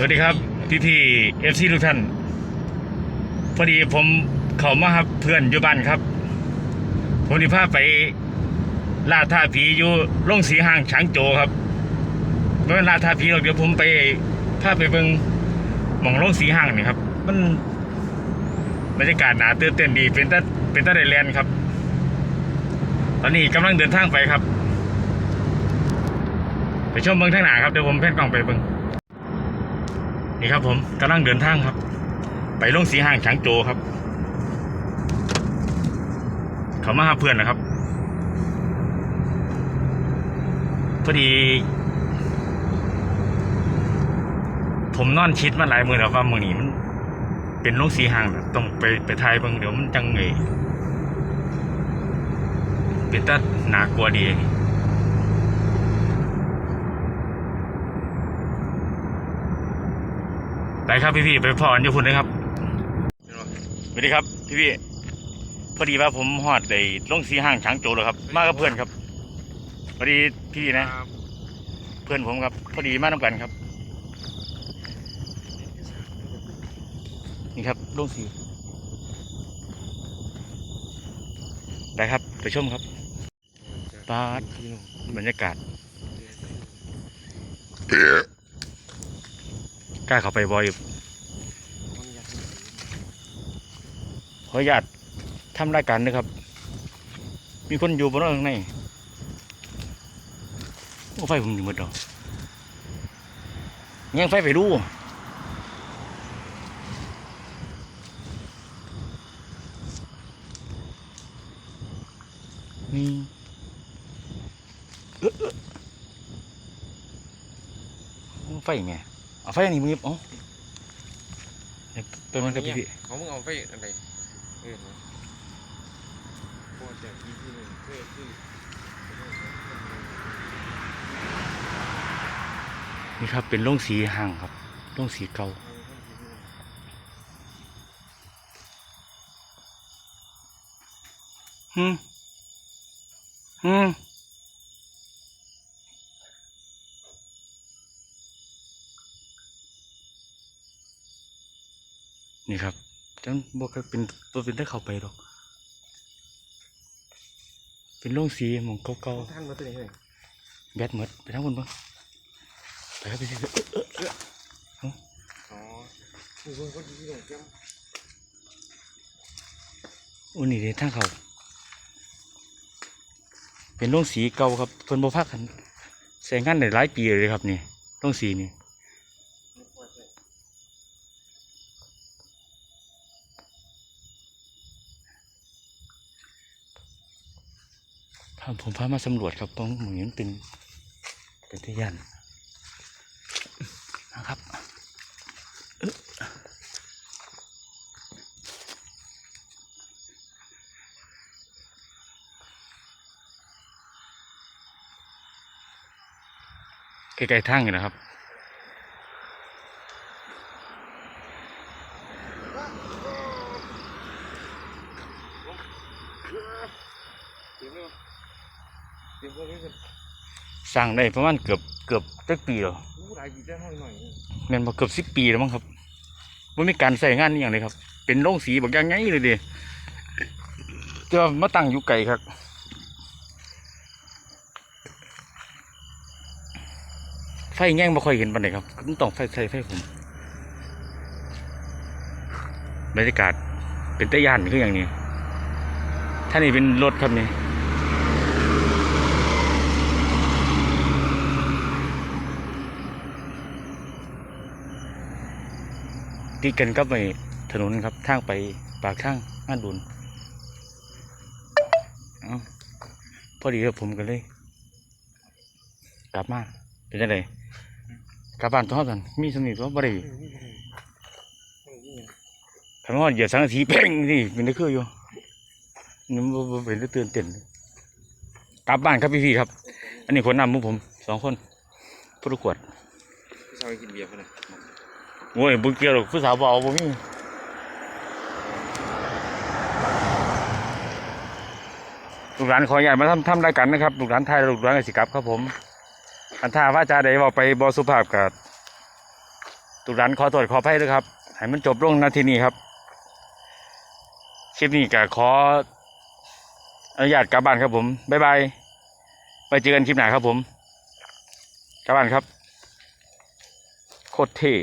สวัสดีครับพี่พี่เอฟซีทุกท่าน พอดีผมเข้ามาครับเพื่อนอยู่บ้านครับผมที่พาไปล่าท่าผีอยู่โรงสีห้างฉางโจครับเมื่อล่าท่าผีหรอกเดี๋ยวผมไปพาไปเบิ่งหมองโรงสีห้างนี่ครับ มันบรรยากาศหนาตื่นเต้นดีเป็นตาเป็นตาไดแลนด์ครับ ตอนนี้กำลังเดินทางไปครับ ไปชมเมืองทางหนาครับเดี๋ยวผมแพนกล้องไปเบิ่ง นี่ครับผมกำลังเดินทางครับ ไปลงสีห้างฉางโจครับ เขามาหาเพื่อนนะครับพอดี ผมนอนชิดมาหลายมือแล้วว่ามือนี้มัน เป็นลงสีห้างนะต้องไปไปทายเบางเดี๋ยวมันจังไงเป็นตาหนากลัวดี ไปครับพี่ๆไปพอกันอยู่พุ่นนะครับสวัสดีครับพี่ๆพอดีว่าผมหอดได้ลงสีห้างช้างโจเลยครับ มากับเพื่อนครับพอดีพี่นะ เพื่อนผมครับ พอดีมาน้ำกันครับ นี่ครับลงสีไปครับไปชมครับปาดบรรยากาศ กล้าเข้าไปบอยอยขออนุญาตทำรายการนะครับ มีคนอยู่บนรถข้างในโอ้ไฟผมอยู่หมดดอกยังไฟไปดูนี่ไฟไง เอาไฟอันนี้มึงหยิบเอ๋อเปิดมันกับพี่พี่เขามึงเอาไปอะไรเออพอจากที่ที่หนึ่งเพื่อที่นี่ครับเป็นโรงสีห่างครับโรงสีเก่าฮึมฮึม นี่ครับจังบอกว่าเป็นตัวเป็นได้เข้าไปหรอก เป็นโรงสีหมองเก่าท่านมาตัวนี้เลยๆแบตหมดไปทั้งคนบ้างไปครับไปสิเอ้ออ๋อคือคนก็ดีเลยจ้าอุ้นี่เดี๋ยวทางเขาเป็นโรงสีเก่าครับเพิ่นบ่พักกันใช้งานได้หลายปีเลยครับนี่โรงสีนี่ พาผมพามาสำรวจครับตรงเหมือนเป็นเป็นที่ยันนะครับใกล้ๆทางนี่นะครับเดี๋ยว สร้างได้ประมาณเกือบเกือบจักปีแล้วรู้หลายปีได้ห้อยหน่อยแม่นบ่เกือบสิบปีแล้วมั้งครับว่ามีการใส่งานอหย่างเลยครับ เป็นโรงสีบอกอย่างไงเลยเดิจะมาตั้งอยู่ไกลครับไฟแง่งบ่ค่อยเห็นปานใดครับมันต้องไฟใส่ไฟผมบรรยากาศเป็นตะยานคืออย่างนี้ท่านี่เป็นรถครับนี่ ติดกันกับไปถนนครับทางไปปากทางงานบุญเอาพอดีครับผมก็เลย กลับมาเป็นยังไงกลับบ้านตัวกันมีสนิทว่าบ่ได้คำว่าเหยียดสังกะสีเพ่งนี่เป็นได้คืออยู่นี่มันบ่บ่เป็นได้ตื่นเต้นกลับบ้านครับพี่ๆครับ อันนี้คนนำมุกผมสองคนผู้ปรวดพี่ชายกินเบียร์เขาเลย โอ้ยบุญเกี่อกผู้สาวเบาบ่มีลูกหลานคอยนุญาตมาทำทำรายการนะครับลูกหลานไทยลูกหลานกสิกับครับผมอันท่าพระจาใดบอกไปบอสุภาพกับลูกหลานขอตรวจขอไพ่ด้วยครับให้มันจบลงนาทีนี้ครับคลิปนี้ก็ขออนุญาตกลับบ้านครับผมบ๊ายบายไปเจอกันคลิปหน้าครับผมกลับบ้านครับโคตรเท่